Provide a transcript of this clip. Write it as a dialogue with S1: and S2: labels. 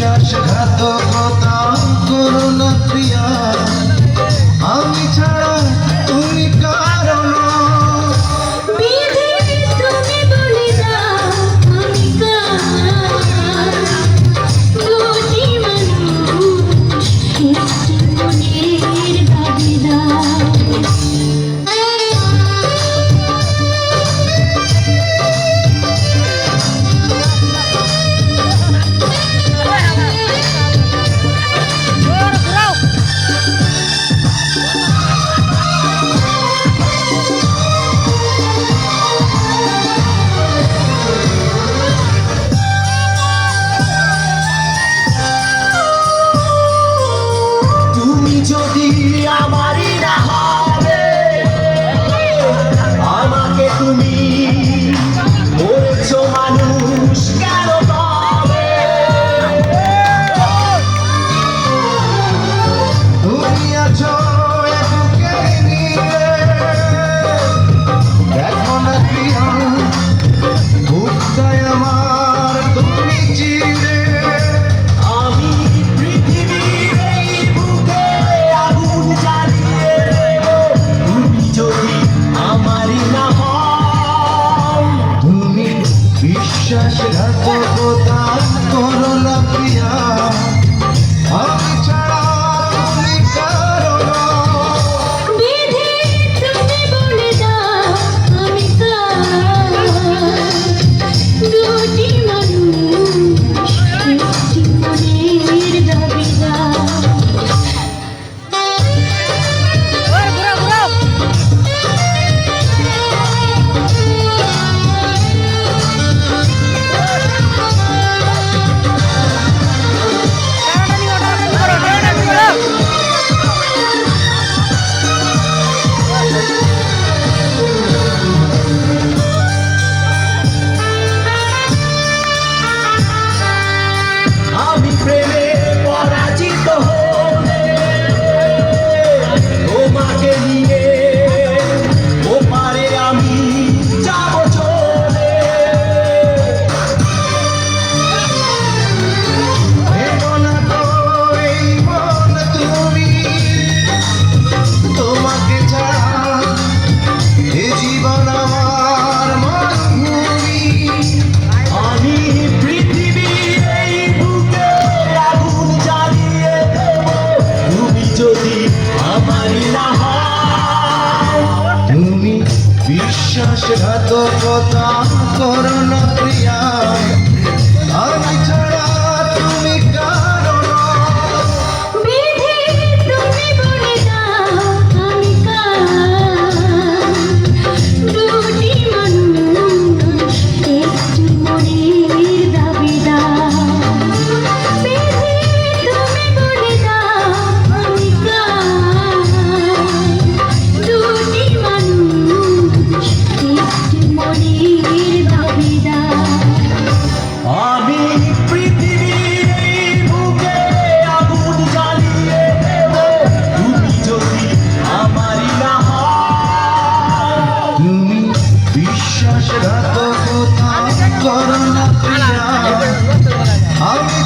S1: বিশ্বাসঘাতক আকাশে ঢাকা তুমি বিশ্বাসঘাতকতা করল প্রিয়া। তুমি বিশ্বাসঘাতকতা করো না আমি